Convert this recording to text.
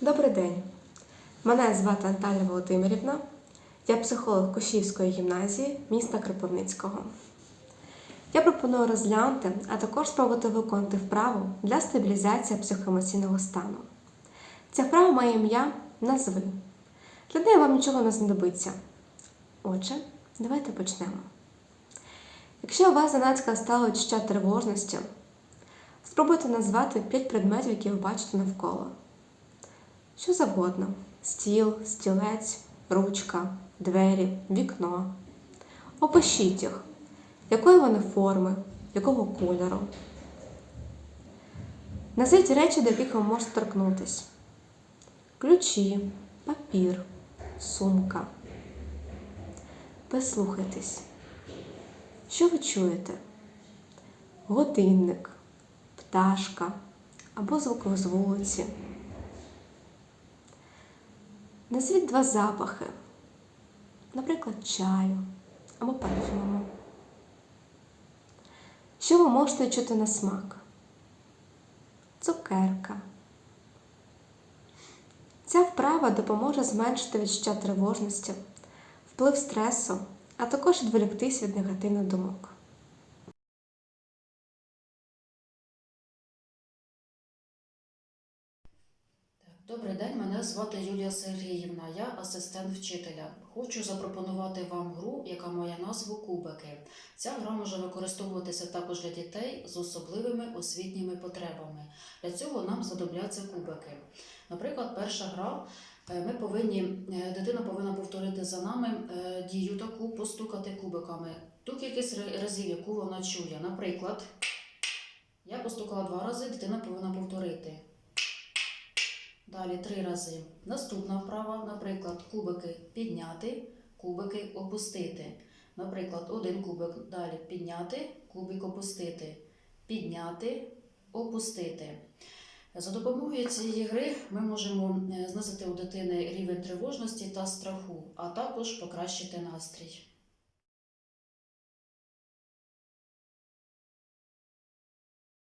Добрий день. Мене звати Наталя Володимирівна. Я психолог Кошівської гімназії міста Кропивницького. Я пропоную розглянути, а також спробувати виконати вправу для стабілізації психоемоційного стану. Ця вправа має ім'я назви. Для неї вам нічого не знадобиться. Отже, давайте почнемо. Якщо у вас занадто стало відчуття тривожності, спробуйте назвати 5 предметів, які ви бачите навколо. Що завгодно: стіл, стілець, ручка, двері, вікно. Опишіть їх, якої вони форми, якого кольору. Назвіть речі, до яких ви можете торкнутися: ключі, папір, сумка. Прислухайтесь. Що ви чуєте? Годинник, пташка або звук з вулиці. Назвіть два запахи, наприклад, чаю або парфюму. Що ви можете чути на смак? Цукерка. Ця вправа допоможе зменшити відчуття тривожності, вплив стресу, а також відволіктись від негативних думок. Добрий день, мене звати Юлія Сергіївна, я асистент вчителя. Хочу запропонувати вам гру, яка має назву Кубики. Ця гра може використовуватися також для дітей з особливими освітніми потребами. Для цього нам знадобляться кубики. Наприклад, перша гра. е, Ми повинні, е, дитина повинна повторити за нами е, дію таку, постукати кубиками. Ту кількість разів, яку вона чує. Наприклад, я постукала два рази, дитина повинна повторити. Далі три рази. Наступна вправа, наприклад, кубики підняти, кубики опустити. Наприклад, один кубик далі підняти, кубик опустити, підняти, опустити. За допомогою цієї гри ми можемо е, знизити у дитини рівень тривожності та страху, а також покращити настрій.